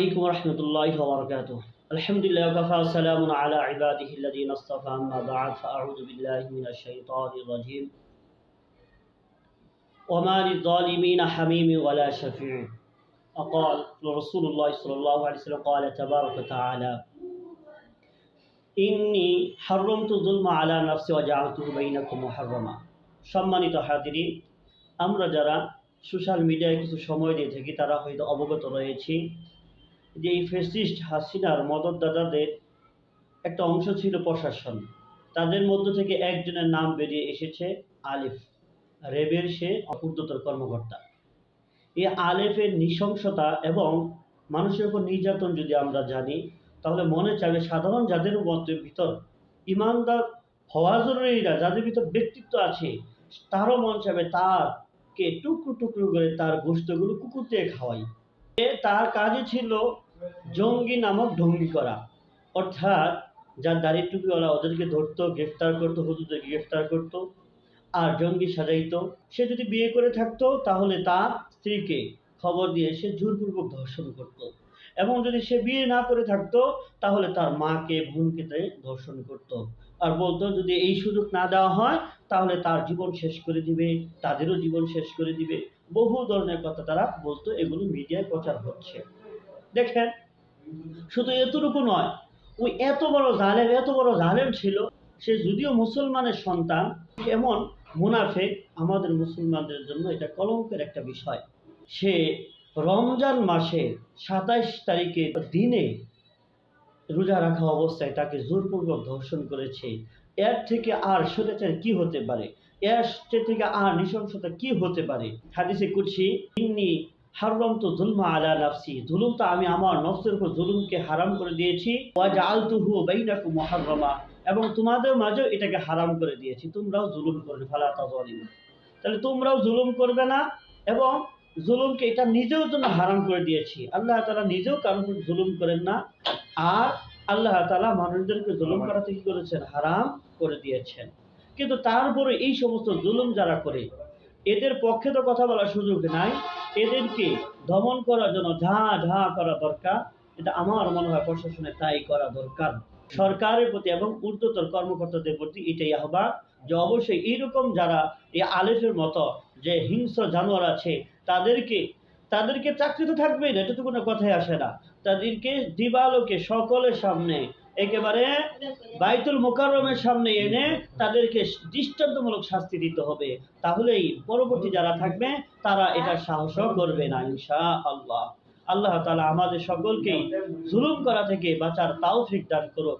عليكم ورحمة الله وبركاته الحمد لله وكفى وسلام على عباده الذين اصطفى أما بعد فأعوذ بالله من الشيطان الرجيم وما للظالمين حميم ولا شفيع وقال رسول الله صلى الله عليه وسلم قال تبارك وتعالى إني حرمت الظلم على نفسي وجعلته بينكم محرما সম্মানিত হাজিরিন আমরা যারা সোশ্যাল মিডিয়ায় কিছু সময় দিয়ে থাকি তারা হয়তো অবগত রয়েছি যে এই ফেসিস্ট হাসিনার মদতদাতাদের একটা অংশ ছিল প্রশাসন। তাদের মধ্য থেকে একজনের নাম বেরিয়ে এসেছে আলিফ। রেবের সে অপূর্ততর কর্মকর্তা। এই আলেফের নৃশংসতা এবং মানুষের উপর নির্যাতন যদি আমরা জানি, তাহলে মনে চাবে সাধারণ যাদের মধ্যে ভিতর ইমানদার হওয়া জরুরি না, যাদের ভিতর ব্যক্তিত্ব আছে, তারও মন চাবে তারকে টুকরো টুকরো করে তার গোষ্ঠগুলো কুকুর দিয়ে খাওয়াই। তার কাজই ছিল জঙ্গি নামক ঢঙ্গি করা অর্থাৎ যার দাড়ি টুপিওয়ালা ওদেরকে ধরতো, গ্রেফতার করতো, হুজুরদেরকে গ্রেফতার করতো আর জঙ্গি সাজাইতো সে যদি বিয়ে করে থাকতো, তাহলে তার স্ত্রীকে খবর দিয়ে সে জোরপূর্বক ধর্ষণ করত। এবং যদি সে বিয়ে না করে থাকতো, তাহলে তার মাকে, বোনকে ধর্ষণ করত। আর বলতো, যদি এই সুযোগ না দেওয়া হয়, তাহলে তার জীবন শেষ করে দিবে, তাদেরও জীবন শেষ করে দিবে। বহু ধরনের কথা তারা বলতো, এগুলো মিডিয়ায় প্রচার হচ্ছে। দেখেন, শুধু এতটুকু নয়, ওই এত বড় জালেম, এত বড় জালেম ছিল, সে যদিও মুসলমানের সন্তান, এমন মুনাফেক আমাদের মুসলমানদের জন্য এটা কলঙ্কের একটা বিষয়। সে রমজান মাসের সাতাইশ তারিখে দিনে রোজা রাখা অবস্থায় তাকে জোরপূর্বক ধর্ষণ করেছে। এর থেকে আর স্বৈরাচার কি হতে পারে? এর থেকে আর নৃশংসতা কি হতে পারে? হাদিসে তো জুলমা আলা নাফসি জুলুমটা আমি আমার নফসের উপর জুলুমকে হারাম করে দিয়েছি। এবং তোমাদের মাঝেও এটাকে হারাম করে দিয়েছি। তোমরাও জুলুম করবে, ফালা তাহলে তোমরাও জুলুম করবে না, এবং জুলুমকে এটা নিজেও জন্য হারাম করে দিয়েছি। আল্লাহ তালা নিজেও কারোর জুলুম করেন না। আর আল্লাহ তালা মানুষদেরকে জুলুম করা থেকে করেছেন? হারাম করে দিয়েছেন। কিন্তু তারপরে এই সমস্ত জুলুম যারা করে এদের পক্ষে তো কথা বলার সুযোগ নাই। এদেরকে দমন করার জন্য যা যা করা দরকার। এটা আমার মনে হয় প্রশাসনে তাই করা দরকার। সরকারের প্রতি এবং ঊর্ধ্বতর কর্মকর্তাদের প্রতি এটাই আহ্বান যে অবশ্যই এইরকম যারা এই আলেফের মতো যে হিংস্র জানোয়ার আছে তাদেরকে তাদেরকে চাকরি তো থাকবেই না এটা তো কোনো কথাই আসে না। তাদেরকে দিবালোকে সকলের সামনে, একেবারে বাইতুল মোকাররমের সামনে এনে তাদেরকে দৃষ্টান্তমূলক শাস্তি দিতে হবে। তাহলেই পরবর্তী যারা থাকবে, তারা এটা সাহস করবে না ইনশা আল্লাহ আল্লাহ তালা আমাদের সকলকেই জুলুম করা থেকে বাঁচার তাও দান করুক।